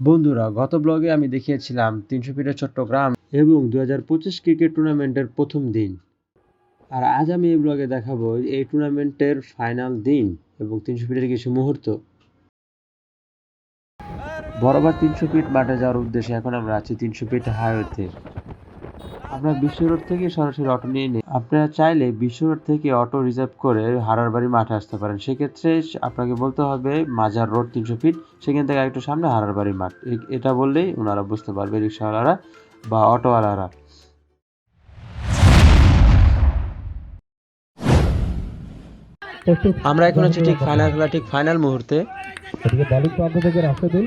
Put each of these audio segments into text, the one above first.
বন্ধুরা, গত ব্লগে আমি দেখিয়েছিলাম তিনশো ফিটের চট্টগ্রাম এবং দু হাজার পঁচিশ ক্রিকেট টুর্নামেন্টের প্রথম দিন। আর আজ আমি এই ব্লগে দেখাবো এই টুর্নামেন্টের ফাইনাল দিন এবং তিনশো ফিটের কিছু মুহূর্ত। বরাবর তিনশো ফিট মাঠে যাওয়ার উদ্দেশ্যে এখন আমরা আছি তিনশো ফিট হাইওয়েতে আমরা বিশ্ব রোড থেকে সরাসরি অটো নিয়ে নিই আপনারা চাইলে বিশ্ব রোড থেকে অটো রিজার্ভ করে হারারবাড়ি মাঠে আসতে পারেন। সেক্ষেত্রে আপনাকে বলতে হবে মাজার রোড তিনশো ফিট সেখান থেকে একটু সামনে হারারবাড়ি মাঠ। এটা বললেই ওনারা বুঝতে পারবে রিক্সাওয়ালারা বা অটোওয়ালারা। আমরা এখন হচ্ছে ঠিক ফাইনাল খেলা ঠিক ফাইনাল মুহূর্তে প্রান্ত থেকে রাশেদুল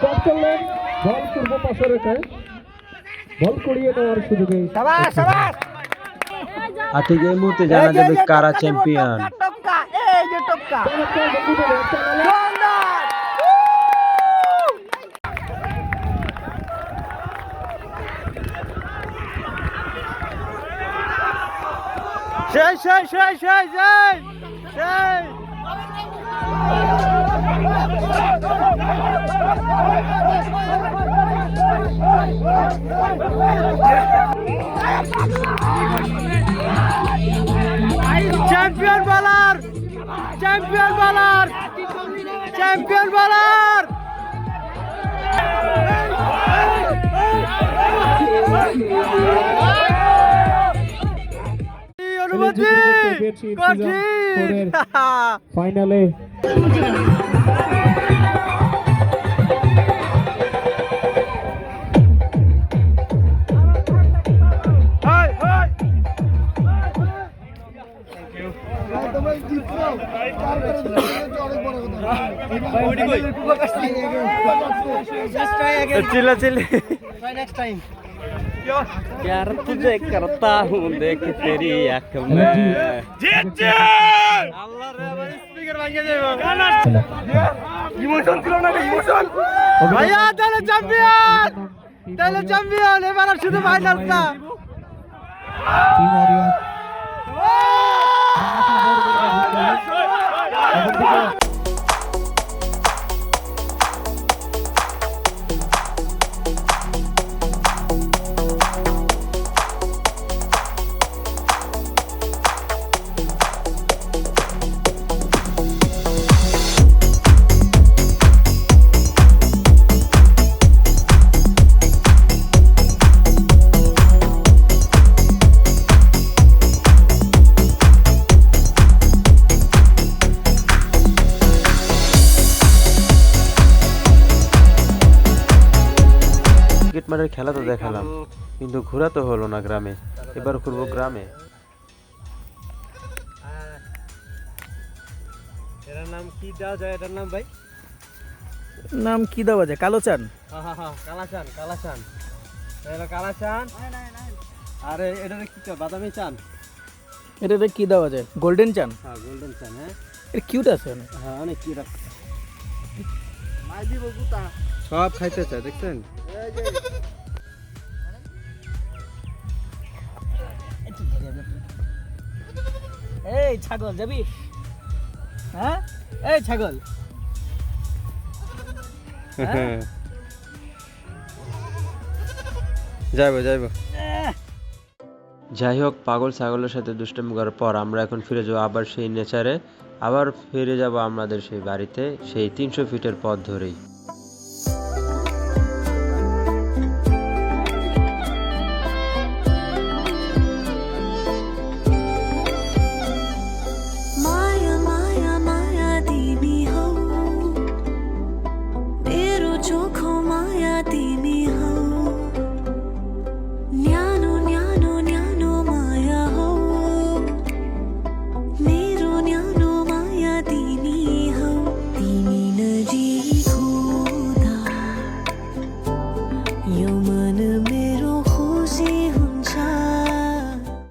টপ করলেন বল পূর্ব পাশে রেখে বল করিয়ে নেওয়ার সুযোগে আর ঠিক এই মুহূর্তে জানা যাবে কারা চ্যাম্পিয়ন সেই সেই সেই সেই সেই সেই। চ্যাম্পিয়ন বলার চ্যাম্পিয়ন বলার চ্যাম্পিয়ন বলার ফাইনালে चिल्ला चिल्ली यार तुझे करता हूँ देख तेरी आंख में আল্লাহ রে আমার স্পিকার ভাঙে যাবে ইমোশন ছিল না ইমোশন ভাইয়া তাহলে চ্যাম্পিয়ন তাহলে চ্যাম্পিয়ন এবার আর শুধু ফাইনাল না মারের খেলা তো দেখালাম কিন্তু ঘোরা তো হলো না গ্রামে এবার ঘুরবো গ্রামে। এটার নাম কি দেওয়া যায়? এটার নাম ভাই? নাম কি কালো চান কালাচান? কালাচান কি বাদামি চান? কি দেওয়া যায়? গোল্ডেন চান? হ্যাঁ গোল্ডেন চান হ্যাঁ। এটা কিউট আছে হ্যাঁ অনেক কিউট আছে। সব খাইতে চায় দেখছেন? এই ছাগল যাবি? হ্যাঁ? এই ছাগল। যাইবো যাইবো। যাই হোক পাগল ছাগলের সাথে দুষ্টামি করার পর আমরা এখন ফিরে যাব আবার সেই নেচারে। আবার ফিরে যাব আমাদের সেই বাড়িতে সেই তিনশো ফিটের পথ ধরেই।